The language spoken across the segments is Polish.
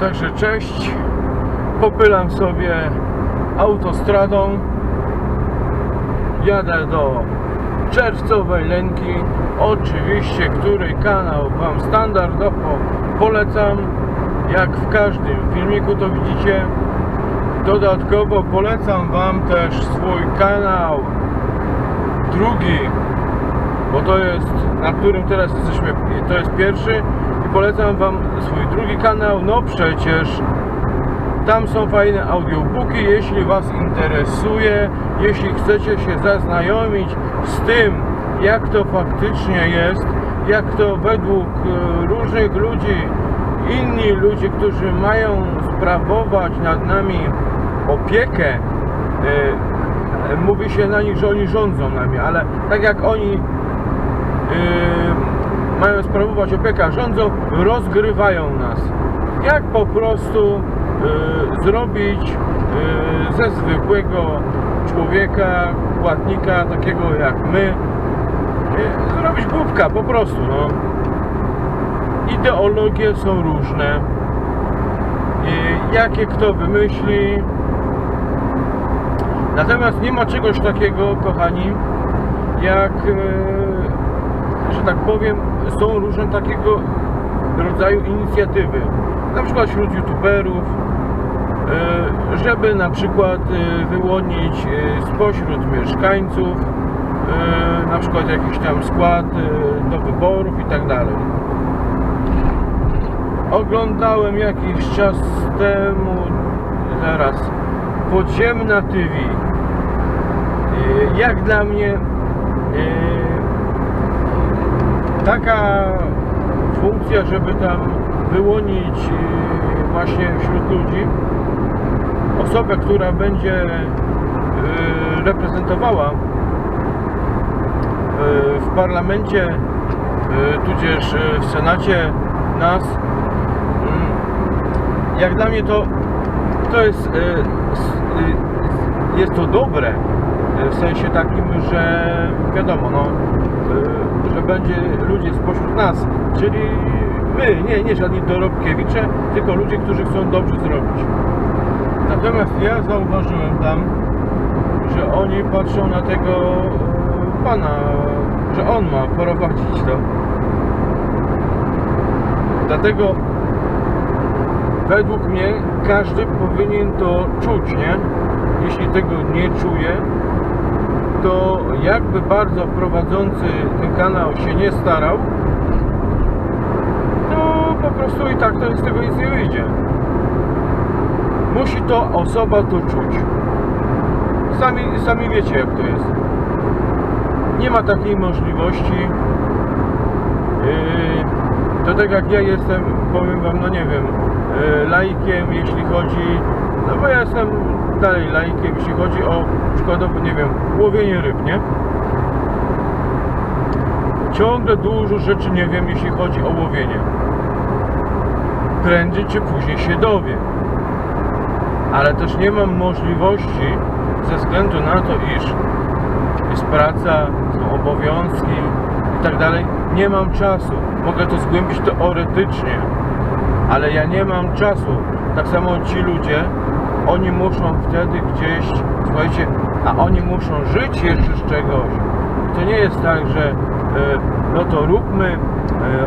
Także cześć. Popylam sobie autostradą. Jadę do Czerwcowej Lęki. Oczywiście, który kanał Wam standardowo polecam. Jak w każdym filmiku to widzicie. Dodatkowo polecam Wam też swój kanał drugi, bo to jest, na którym teraz jesteśmy, to jest pierwszy polecam Wam swój drugi kanał, no przecież tam są fajne audiobooki, jeśli Was interesuje, jeśli chcecie się zaznajomić z tym, jak to faktycznie jest, jak to według e, różnych ludzi, inni ludzie, którzy mają sprawować nad nami opiekę, e, e, mówi się na nich, że oni rządzą nami, ale tak jak oni mają sprawować opiekę, rządzą, rozgrywają nas. Jak po prostu e, zrobić e, ze zwykłego człowieka, płatnika, takiego jak my, e, zrobić głupka po prostu, no. Ideologie są różne. E, jakie kto wymyśli. Natomiast nie ma czegoś takiego, kochani, jak, e, że tak powiem, są różne takiego rodzaju inicjatywy. Na przykład wśród youtuberów, e, żeby na przykład e, wyłonić e, spośród mieszkańców na przykład jakiś tam skład do wyborów i tak dalej. Oglądałem jakiś czas temu, zaraz, Podziemna TV. Jak dla mnie taka funkcja, żeby tam wyłonić e, właśnie wśród ludzi osobę, która będzie e, reprezentowała e, w parlamencie, tudzież w Senacie nas. Jak dla mnie to, to jest, jest to dobre w sensie takim, że wiadomo, no, e, że będzie ludzie spośród nas, czyli my, nie, nie żadni dorobkiewicze, tylko ludzie, którzy chcą dobrze zrobić. Natomiast ja zauważyłem tam, że oni patrzą na tego e, pana, że on ma prowadzić to. Dlatego według mnie każdy powinien to czuć, nie? Jeśli tego nie czuje, to jakby bardzo prowadzący ten kanał się nie starał, to po prostu i tak to z tego nic nie wyjdzie. Musi to osoba to czuć. Sami, sami wiecie jak to jest. Nie ma takiej możliwości. Yy, to tak jak ja jestem, powiem wam, no nie wiem, yy, laikiem, jeśli chodzi, no bo ja jestem dalej laikiem, jeśli chodzi o przykładowo, nie wiem, łowienie ryb, nie? Ciągle dużo rzeczy nie wiem, jeśli chodzi o łowienie. Prędzej czy później się dowiem. Ale też nie mam możliwości ze względu na to, iż jest praca, są obowiązki i tak dalej. Nie mam czasu. Mogę to zgłębić teoretycznie, ale ja nie mam czasu. Tak samo ci ludzie, oni muszą wtedy gdzieś, słuchajcie, a oni muszą żyć jeszcze z czegoś. To nie jest tak, że e, no to róbmy, e,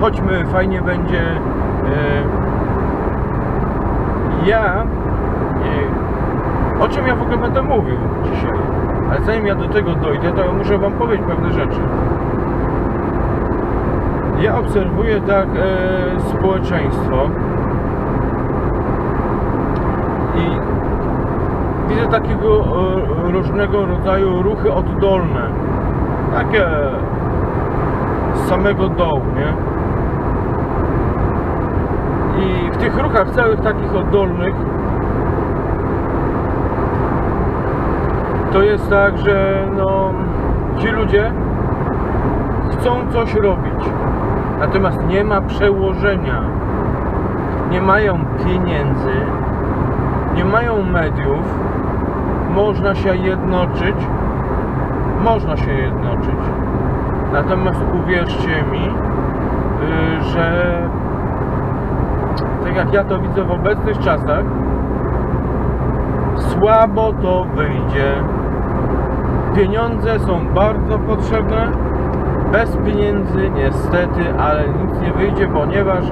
chodźmy, fajnie będzie. E, ja o czym ja w ogóle będę mówił dzisiaj? Ale zanim ja do tego dojdę, to muszę Wam powiedzieć pewne rzeczy. Ja obserwuję tak społeczeństwo i widzę takiego e, różnego rodzaju ruchy oddolne. Takie z samego dołu, nie? I w tych ruchach całych takich oddolnych to jest tak, że no, ci ludzie chcą coś robić, natomiast nie ma przełożenia, nie mają pieniędzy, nie mają mediów, można się jednoczyć, można się jednoczyć. Natomiast uwierzcie mi, y, że tak jak ja to widzę w obecnych czasach, słabo to wyjdzie. Pieniądze są bardzo potrzebne. Bez pieniędzy niestety, ale nic nie wyjdzie, ponieważ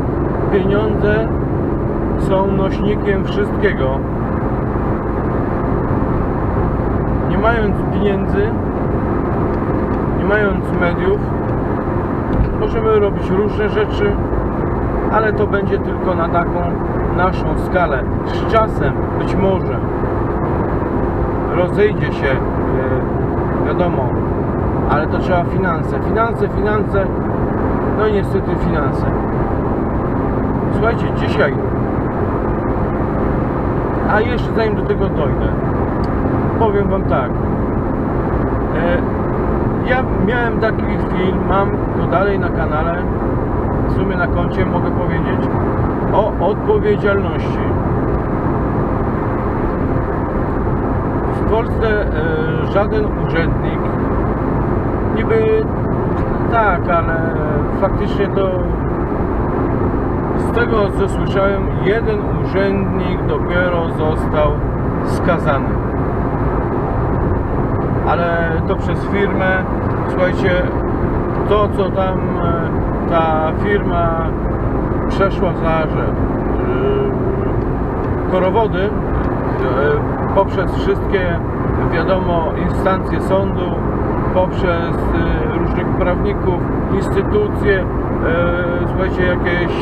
pieniądze są nośnikiem wszystkiego. Nie mając pieniędzy, nie mając mediów, możemy robić różne rzeczy, ale to będzie tylko na taką naszą skalę. Z czasem być może rozejdzie się, e, wiadomo, ale to trzeba finanse. Finanse, finanse, no i niestety finanse. Słuchajcie, dzisiaj, a jeszcze zanim do tego dojdę, powiem Wam tak. E, ja miałem taki film, mam go dalej na kanale, w sumie na koncie mogę powiedzieć, o odpowiedzialności. W Polsce e, żaden urzędnik, niby tak, ale faktycznie to z tego co słyszałem, jeden urzędnik dopiero został skazany. Ale to przez firmę, słuchajcie, to co tam e, ta firma przeszła za e, korowody e, poprzez wszystkie wiadomo instancje sądu, poprzez różnych prawników, instytucje, słuchajcie, jakieś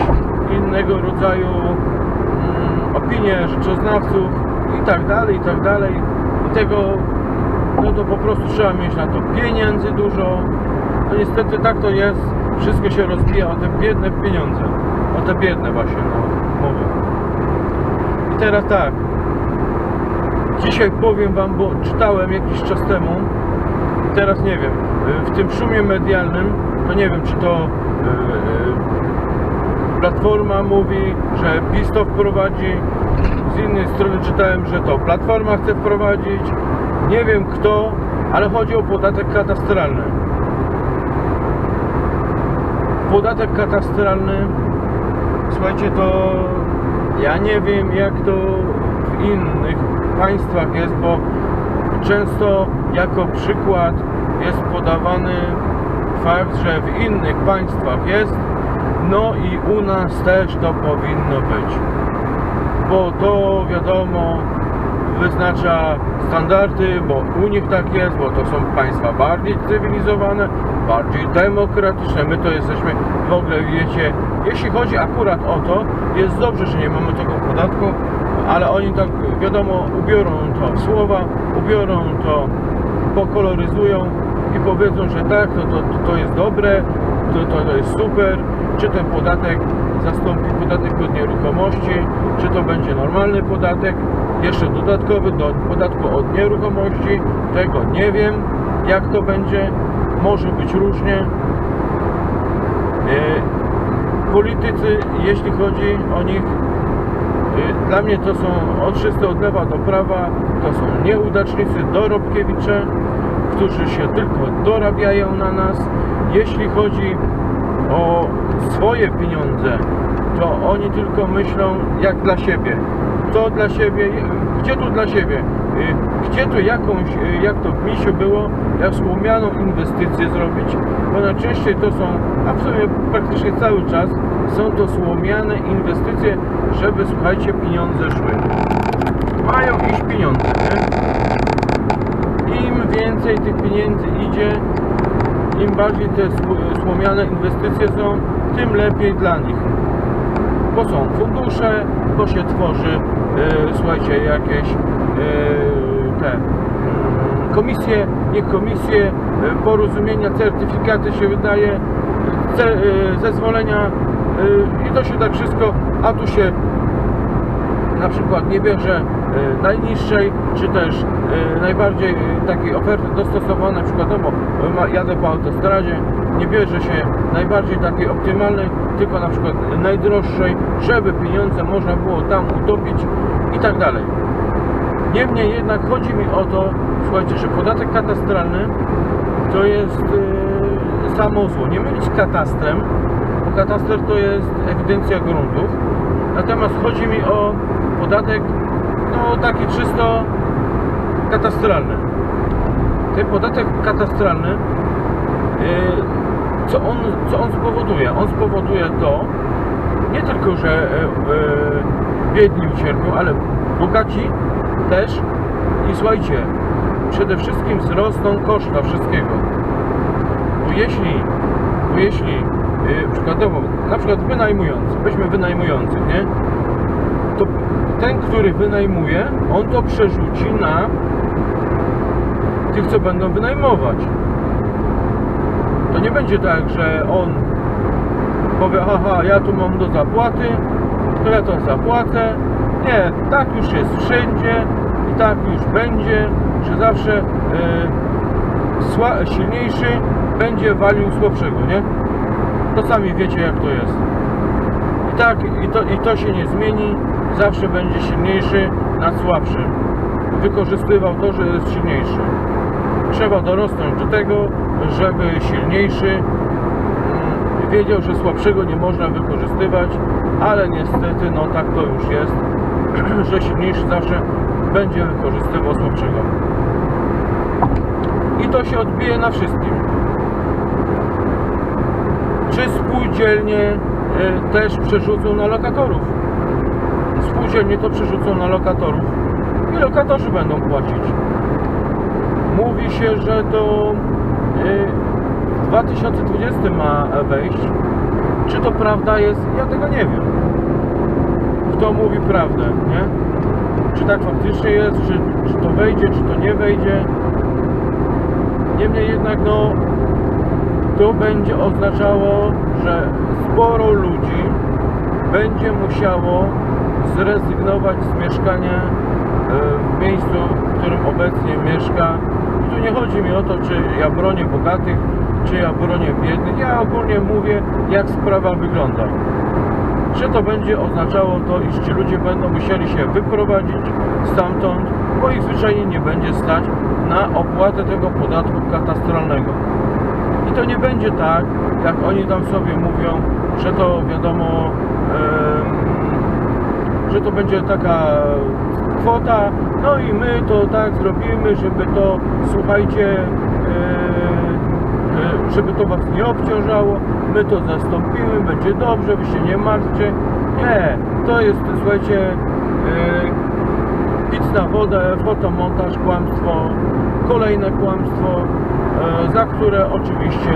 innego rodzaju mm, opinie rzeczoznawców i tak dalej, i tak dalej. I tego, no to po prostu trzeba mieć na to pieniędzy dużo. No niestety tak to jest. Wszystko się rozbija o te biedne pieniądze. O te biedne właśnie, no, mówię. I teraz tak. Dzisiaj powiem Wam, bo czytałem jakiś czas temu, teraz nie wiem, w tym szumie medialnym, to nie wiem, czy to e, Platforma mówi, że PiS to wprowadzi, z innej strony czytałem, że to Platforma chce wprowadzić, nie wiem kto, ale chodzi o podatek katastralny. Podatek katastralny, słuchajcie, to ja nie wiem jak to w innych państwach jest, bo często jako przykład jest podawany fakt, że w innych państwach jest, no i u nas też to powinno być. Bo to wiadomo wyznacza standardy, bo u nich tak jest, bo to są państwa bardziej cywilizowane, bardziej demokratyczne. My to jesteśmy w ogóle, wiecie, jeśli chodzi akurat o to, jest dobrze, że nie mamy tego podatku, ale oni tak, wiadomo, ubiorą to słowa, ubiorą to, pokoloryzują i powiedzą, że tak, to, to, to jest dobre, to, to jest super, czy ten podatek zastąpi podatek od nieruchomości, czy to będzie normalny podatek, jeszcze dodatkowy do podatku od nieruchomości, tego nie wiem, jak to będzie, może być różnie. E, Politycy, jeśli chodzi o nich, e, dla mnie to są wszyscy od lewa do prawa, to są nieudacznicy, dorobkiewicze, którzy się tylko dorabiają na nas. Jeśli chodzi swoje pieniądze, to oni tylko myślą jak dla siebie. To dla siebie, gdzie tu dla siebie? Y, Gdzie tu jakąś, y, jak to w misiu było, wspomnianą inwestycję zrobić, bo najczęściej to są, a w sumie praktycznie cały czas, są to słomiane inwestycje, żeby, słuchajcie, pieniądze szły. Mają iść pieniądze, nie? Im więcej tych pieniędzy idzie, im bardziej te sł- słomiane inwestycje są, tym lepiej dla nich. Bo są fundusze, bo się tworzy, e, słuchajcie, jakieś e, te mm, komisje, nie komisje, e, porozumienia, certyfikaty się wydaje, ce, e, zezwolenia e, i to się tak wszystko, a tu się na przykład nie bierze e, najniższej, czy też e, najbardziej e, takiej oferty dostosowanej, przykładowo e, ma- jadę po autostradzie, nie bierze się najbardziej takiej optymalnej, tylko na przykład najdroższej, żeby pieniądze można było tam utopić i tak dalej. Niemniej jednak chodzi mi o to, słuchajcie, że podatek katastralny to jest e, samo zło. Nie mylić katastrem, bo kataster to jest ewidencja gruntów, Natomiast chodzi mi o podatek, no taki czysto katastralny. Ten podatek katastralny, yy, co, on, co on spowoduje? On spowoduje to, nie tylko, że e, e, biedni ucierpią, ale bogaci też. I słuchajcie, przede wszystkim wzrosną koszta wszystkiego. Bo jeśli, bo jeśli e, przykładowo, na przykład wynajmujący, weźmy wynajmujących, nie? To ten, który wynajmuje, on to przerzuci na tych, co będą wynajmować. Nie będzie tak, że on powie, haha, ja tu mam do zapłaty, to ja to zapłacę. Nie, tak już jest wszędzie i tak już będzie, że zawsze sła, silniejszy będzie walił słabszego, nie? To sami wiecie jak to jest. I tak, i to, i to się nie zmieni, zawsze będzie silniejszy nad słabszym. Wykorzystywał to, że jest silniejszy. Trzeba dorosnąć do tego, żeby silniejszy mm, wiedział, że słabszego nie można wykorzystywać, ale niestety no tak to już jest, że silniejszy zawsze będzie wykorzystywał słabszego. I to się odbije na wszystkim. Czy spółdzielnie y, też przerzucą na lokatorów? Spółdzielnie to przerzucą na lokatorów i lokatorzy będą płacić. Mówi się, że do y, w 2020 ma wejść. Czy to prawda jest? Ja tego nie wiem. Kto mówi prawdę, nie? Czy tak faktycznie jest? Czy, czy to wejdzie, czy to nie wejdzie? Niemniej jednak, no, to będzie oznaczało, że sporo ludzi będzie musiało zrezygnować z mieszkania e, w miejscu, w którym obecnie mieszka. Nie chodzi mi o to, czy ja bronię bogatych, czy ja bronię biednych. Ja ogólnie mówię, jak sprawa wygląda. Że to będzie oznaczało to, iż ci ludzie będą musieli się wyprowadzić stamtąd, bo ich zwyczajnie nie będzie stać na opłatę tego podatku katastralnego. I to nie będzie tak, jak oni tam sobie mówią, że to wiadomo, em, że to będzie taka kwota, no i my to tak zrobimy, żeby to, słuchajcie, e, e, żeby to was nie obciążało, my to zastąpimy, będzie dobrze, wy się nie martwcie. Nie, to jest, słuchajcie, e, pic na wodę, fotomontaż, kłamstwo, kolejne kłamstwo, e, za które oczywiście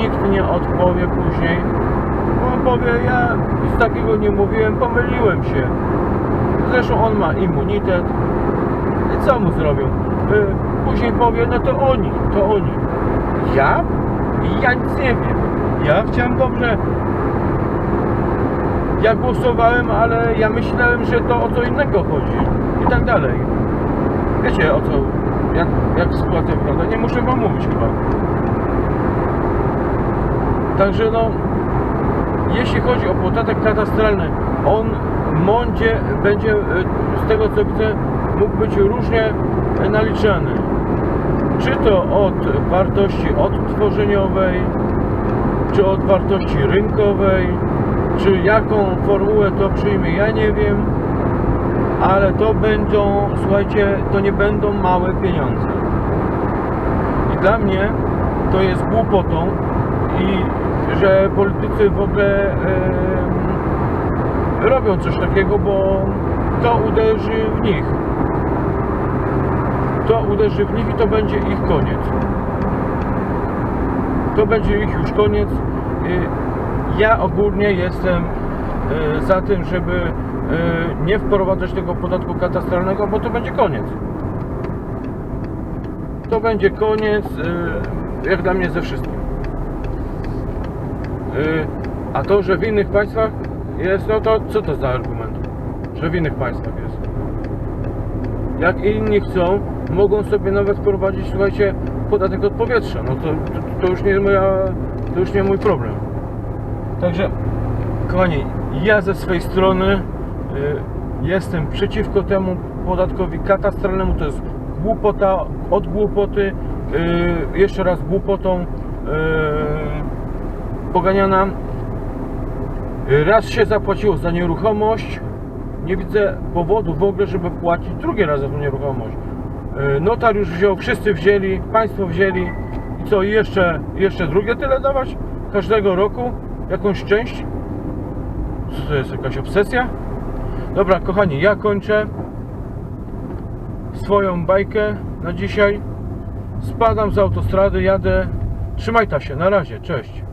nikt nie odpowie później. On powie, ja nic takiego nie mówiłem, pomyliłem się. Zresztą on ma immunitet. I co mu zrobią? E, Później powie, no to oni, to oni. Ja? Ja nic nie wiem. Ja chciałem dobrze. Ja głosowałem, ale ja myślałem, że to o co innego chodzi. I tak dalej. Wiecie o co, jak, jak sytuacja wygląda. Nie muszę wam mówić chyba. Także no, jeśli chodzi o podatek katastralny, on mądzie będzie, e, z tego co widzę, mógł być różnie naliczany. Czy to od wartości odtworzeniowej, czy od wartości rynkowej, czy jaką formułę to przyjmie, ja nie wiem, ale to będą, słuchajcie, to nie będą małe pieniądze. I dla mnie to jest głupotą i że politycy w ogóle em, robią coś takiego, bo to uderzy w nich. To uderzy w nich i to będzie ich koniec. To będzie ich już koniec. Y, Ja ogólnie jestem y, za tym, żeby y, nie wprowadzać tego podatku katastralnego, bo to będzie koniec. To będzie koniec, jak dla mnie ze wszystkim. A to, że w innych państwach jest, no to co to za argument? Że w innych państwach jest. Jak inni chcą, mogą sobie nawet wprowadzić, słuchajcie, podatek od powietrza. No to, to, to już nie moja, to już nie mój problem. Także, kochani, ja ze swojej strony y, jestem przeciwko temu podatkowi katastralnemu. To jest głupota od głupoty. Y, jeszcze raz głupotą y, poganiana. Raz się zapłaciło za nieruchomość. Nie widzę powodu w ogóle, żeby płacić drugi raz za tą nieruchomość. Yy, Notariusz wziął, wszyscy wzięli, państwo wzięli. I co, jeszcze, jeszcze drugie tyle dawać? Każdego roku? Jakąś część? Co to jest, jakaś obsesja? Dobra, kochani, ja kończę swoją bajkę na dzisiaj. Spadam z autostrady, jadę. Trzymaj ta się, na razie, cześć.